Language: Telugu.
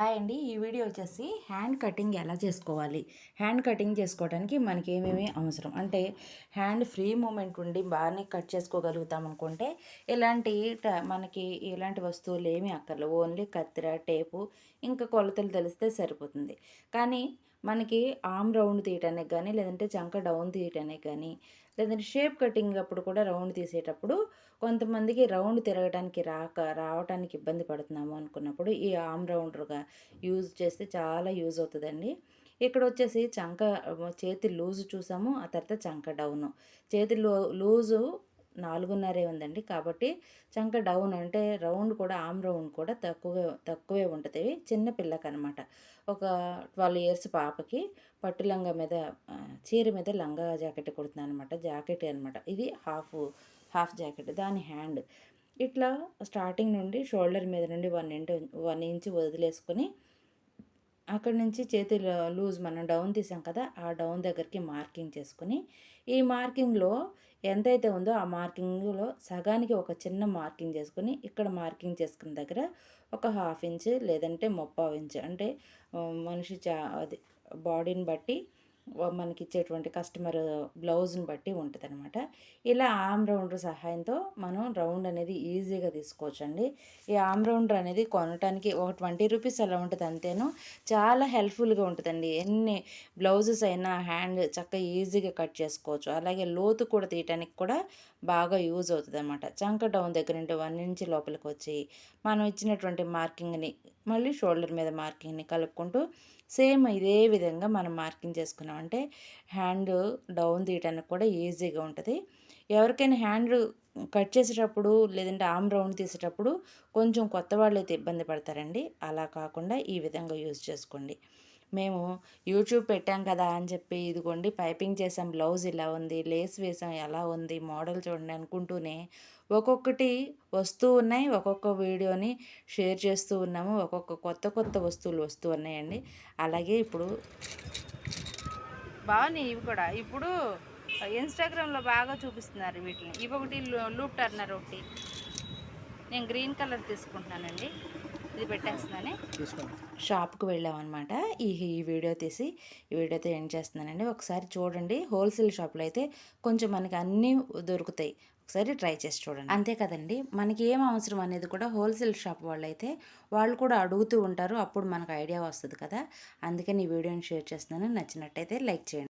హాయ్ అండి. ఈ వీడియో వచ్చేసి హ్యాండ్ కటింగ్ ఎలా చేసుకోవాలి? హ్యాండ్ కటింగ్ చేసుకోవడానికి మనకి ఏమేమి అవసరం? అంటే హ్యాండ్ ఫ్రీ మూమెంట్ ఉండి బాగానే కట్ చేసుకోగలుగుతాం అనుకుంటే ఇలాంటి మనకి ఇలాంటి వస్తువులు ఏమీ అక్కర్లేవు. ఓన్లీ కత్తెర టేపు ఇంకా కొలతలు తెలిస్తే సరిపోతుంది. కానీ మనకి ఆమ్ రౌండ్ తీయటానికి కానీ లేదంటే చంక డౌన్ తీయటానికి కానీ లేదంటే షేప్ కటింగ్ అప్పుడు కూడా రౌండ్ తీసేటప్పుడు కొంతమందికి రౌండ్ తిరగడానికి రాక రావడానికి ఇబ్బంది పడుతున్నాము అనుకున్నప్పుడు ఈ ఆమ్ రౌండర్గా యూజ్ చేస్తే చాలా యూజ్ అవుతుందండి. ఇక్కడ వచ్చేసి చంక చేతి లూజు చూసాము ఆ తర్వాత చంక డౌను. చేతి లూ లూజు నాలుగున్నరే ఉందండి. కాబట్టి చంక డౌన్ అంటే రౌండ్ కూడా ఆమ్ రౌండ్ కూడా తక్కువే తక్కువే ఉంటుంది. చిన్న పిల్లకనమాట. ఒక ట్వెల్వ్ ఇయర్స్ పాపకి పట్టు లంగా మీద చీర మీద లంగా జాకెట్ కుడుతున్నాను అనమాట జాకెట్ అనమాట. ఇది హాఫ్ హాఫ్ జాకెట్. దాని హ్యాండ్. ఇట్లా స్టార్టింగ్ నుండి షోల్డర్ మీద నుండి వన్ ఇంటూ వన్ ఇంచ్ వదిలేసుకొని అక్కడి నుంచి చేతులు లూజ్ మనం డౌన్ తీసాం కదా ఆ డౌన్ దగ్గరికి మార్కింగ్ చేసుకుని ఈ మార్కింగ్లో ఎంతైతే ఉందో ఆ మార్కింగ్లో సగానికి ఒక చిన్న మార్కింగ్ చేసుకుని ఇక్కడ మార్కింగ్ చేసుకున్న దగ్గర ఒక హాఫ్ ఇంచ్ లేదంటే ముప్పావు ఇంచ్ అంటే మనిషి చా అది బాడీని బట్టి మనకి ఇచ్చేటువంటి కస్టమర్ బ్లౌజ్ని బట్టి ఉంటుంది అనమాట ఇలా ఆమ్ రౌండర్ సహాయంతో మనం రౌండ్ అనేది ఈజీగా తీసుకోవచ్చు అండి ఈ ఆమ్ రౌండర్ అనేది కొనడానికి ఒక ట్వంటీ రూపీస్ అలా ఉంటుంది అంతేను. చాలా హెల్ప్ఫుల్గా ఉంటుందండి. ఎన్ని బ్లౌజెస్ అయినా హ్యాండ్ చక్కగా ఈజీగా కట్ చేసుకోవచ్చు. అలాగే లోతు కూడా తీయటానికి కూడా బాగా యూజ్ అవుతుంది అనమాట చంక డౌన్ దగ్గర నుండి వన్ ఇంచ్ లోపలికి వచ్చి మనం ఇచ్చినటువంటి మార్కింగ్ని మళ్ళీ షోల్డర్ మీద మార్కింగ్ని కలుపుకుంటూ సేమ్ ఇదే విధంగా మనం మార్కింగ్ అంటే హ్యాండ్ డౌన్ తీయడానికి కూడా ఈజీగా ఉంటుంది. ఎవరికైనా హ్యాండ్ కట్ చేసేటప్పుడు లేదంటే ఆమ్ రౌండ్ తీసేటప్పుడు కొంచెం కొత్త వాళ్ళు అయితే ఇబ్బంది పడతారండి. అలా కాకుండా ఈ విధంగా యూజ్ చేసుకోండి. మేము యూట్యూబ్ పెట్టాం కదా అని చెప్పి ఇదిగోండి పైపింగ్ చేసాం బ్లౌజ్ ఇలా ఉంది లేస్ వేసాం ఎలా ఉంది మోడల్ చూడండి అనుకుంటూనే ఒక్కొక్కటి వస్తూ ఉన్నాయి ఒక్కొక్క వీడియోని షేర్ చేస్తూ ఉన్నాము ఒక్కొక్క కొత్త కొత్త వస్తువులు వస్తూ ఉన్నాయండి. అలాగే ఇప్పుడు బాగున్నాయి ఇవి కూడా. ఇప్పుడు ఇన్స్టాగ్రామ్లో బాగా చూపిస్తున్నారు వీటిని. ఇవి ఒకటి లూప్ టర్నర్ ఒకటి. నేను గ్రీన్ కలర్ తీసుకుంటున్నానండి. ఇది పెట్టేస్తున్నానే. షాప్కి వెళ్ళామన్నమాట. ఈ ఈ వీడియో తీసి ఈ వీడియోతో ఏం చేస్తున్నానండి. ఒకసారి చూడండి. హోల్సేల్ షాప్లో అయితే కొంచెం మనకి అన్నీ దొరుకుతాయి. ఒకసారి ట్రై చేసి చూడండి. అంతే కదండి. మనకి ఏం అవసరం అనేది కూడా హోల్సేల్ షాప్ వాళ్ళు అయితే వాళ్ళు కూడా అడుగుతూ ఉంటారు. అప్పుడు మనకు ఐడియా వస్తుంది కదా. అందుకని ఈ వీడియోని షేర్ చేస్తున్నాను. నచ్చినట్టయితే లైక్ చేయండి.